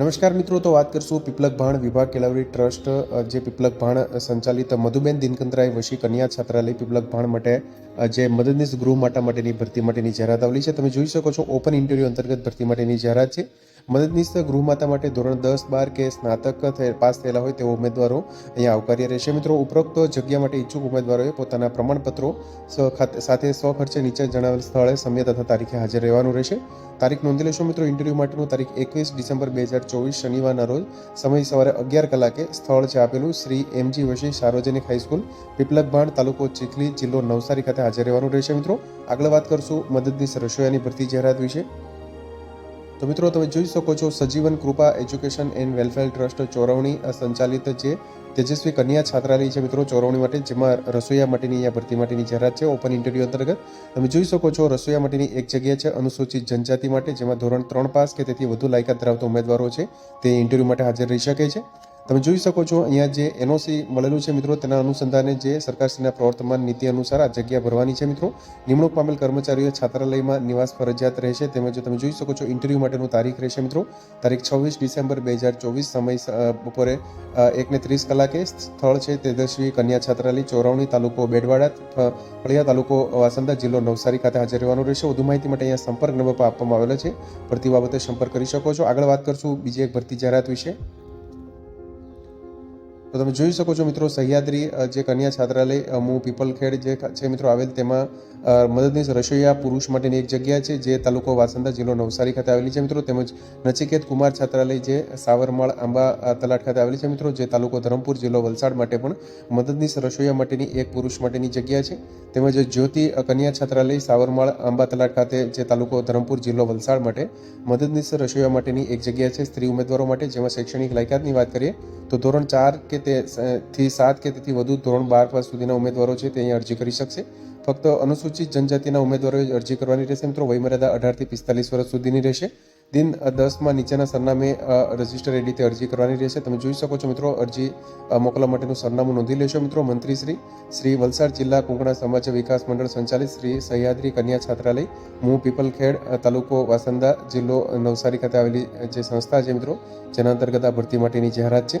નમસ્કાર મિત્રો, તો વાત કરશું પીપલક ભાણ વિભાગ કેળવણી ટ્રસ્ટ જે પીપલક ભાણ સંચાલિત મધુબેન દિનકંતરાય વશી કન્યા છાત્રાલય પીપલક ભાણ માટે જે મદદનીશ ગૃહ માટે માટેની ભરતી માટેની જાહેરાત આવેલી છે. તમે જોઈ શકો છો, ઓપન ઇન્ટરવ્યૂ અંતર્ગત ભરતી માટેની જાહેરાત છે. મદદનીશ ગૃહ માતા માટે ધોરણ દસ બાર કે સ્નાતક પાસ થયેલા હોય તેવા ઉમેદવારો અહીંયા આવકાર્ય રહેશે. મિત્રો, ઉપરોક્ત જગ્યા માટે ઈચ્છુક ઉમેદવારોએ પોતાના પ્રમાણપત્રો સાથે સ્વખર્ચે નીચે જણાવેલ સ્થળે સમય તથા તારીખે હાજર રહેવાનું રહેશે. તારીખ નોંધી લેશો મિત્રો, ઇન્ટરવ્યૂ માટેનું તારીખ એકવીસ ડિસેમ્બર બે હજાર ચોવીસ શનિવારના રોજ સમય સવારે અગિયાર કલાકે સ્થળ છે આપેલું શ્રી એમજી વશી સાર્વજનિક હાઈસ્કૂલ પીપલકભાણ તાલુકો ચીખલી જિલ્લો નવસારી ખાતે હાજર રહેવાનું રહેશે મિત્રો. આગળ વાત કરશું મદદની રસોયાની ભરતી જાહેરાત વિશે. તો મિત્રો તમે જોઈ શકો છો Sajivan Krupa education and welfare trust Chorvani સંચાલિત જે તેજસ્વી કન્યા છાત્રાલય છે મિત્રો ચોરવણી માટે, જેમાં રસોઈયા માટેની અહીંયા ભરતી માટેની જાહેરાત છે ઓપન ઇન્ટરવ્યૂ અંતર્ગત. તમે જોઈ શકો છો રસોઈયા માટેની એક જગ્યા છે અનુસૂચિત જનજાતિ માટે, જેમાં ધોરણ ત્રણ પાસ કે તેથી વધુ લાયકાત ધરાવતા ઉમેદવારો છે. તે ઇન્ટરવ્યૂ માટે હાજર રહી શકે છે. તમે જોઈ શકો છો, અહીંયા જે એનઓસી મળેલું છે મિત્રો, તેના અનુસંધાને જે સરકારશ્રીના પ્રવર્તમાન નીતિ અનુસાર આ જગ્યા ભરવાની છે મિત્રો. નિમણૂક પામેલ કર્મચારીઓ છાત્રાલયમાં નિવાસ ફરજિયાત રહેશે, તેમજ તમે જોઈ શકો છો, ઇન્ટરવ્યૂ માટેનું તારીખ રહેશે મિત્રો. તારીખ છવ્વીસ ડિસેમ્બર બે હજાર ચોવીસ, સમય બપોરે એકને ત્રીસ કલાકે સ્થળ છે તેજસ્વી કન્યા છાત્રાલય, ચોરવણી તાલુકો બેડવાડા ફળિયા તાલુકો વાસંદા જિલ્લો નવસારી ખાતે હાજર રહેવાનું રહેશે. વધુ માહિતી માટે અહીંયા સંપર્ક નંબર પર આપવામાં આવેલો છે. ભરતી બાબતે સંપર્ક કરી શકો છો. આગળ વાત કરશું બીજી એક ભરતી જાહેરાત વિશે. તો તમે જોઈ શકો છો મિત્રો, સહ્યાદ્રી જે કન્યા છાત્રાલય અમુ પીપલખેડ જે છે મિત્રો આવેલ, તેમાં મદદનીશ રસોઈયા પુરુષ માટેની એક જગ્યા છે, જે તાલુકો વાસંદા જિલ્લો નવસારી ખાતે આવેલી છે મિત્રો. તેમજ નચિકેત કુમાર છાત્રાલય જે સાવરમાળ આંબા તલાટ ખાતે આવેલી છે મિત્રો, જે તાલુકો ધરમપુર જિલ્લો વલસાડ માટે પણ મદદનીશ રસોઈયા માટેની એક પુરુષ માટેની જગ્યા છે. તેમજ જ્યોતિ કન્યા છાત્રાલય, સાવરમાળ આંબા, તલાટ ખાતે જે તાલુકો ધરમપુર જિલ્લો વલસાડ માટે મદદનીશ રસોઈયા માટેની એક જગ્યા છે સ્ત્રી ઉમેદવારો માટે. જેમાં શૈક્ષણિક લાયકાતની વાત કરીએ, તો ધોરણ ચાર કે તે થી સાત કે તેથી વધુ ધોરણ બાર પાસ સુધીના ઉમેદવારો છે તે અહીં અરજી કરી શકશે. ફક્ત અનુસૂચિત જનજાતિના ઉમેદવારોએ અરજી કરવાની રહેશે મિત્રો. વયમર્યાદા અઢારથી પિસ્તાલીસ વર્ષ સુધીની રહેશે. દિન દસમાં નીચેના સરનામે રજિસ્ટર એ રીતે અરજી કરવાની રહેશે. તમે જોઈ શકો છો મિત્રો, અરજી મોકલવા માટેનું સરનામું નોંધી લેશો મિત્રો. મંત્રી શ્રી શ્રી વલસાડ જિલ્લા કોંકણા સમાજ વિકાસ મંડળ સંચાલિત શ્રી સહ્યાદ્રી કન્યા છાત્રાલય, મું પીપલખેડ તાલુકો વાસંદા જિલ્લો નવસારી ખાતે આવેલી જે સંસ્થા છે મિત્રો, જેના અંતર્ગત આ ભરતી માટેની જાહેરાત છે.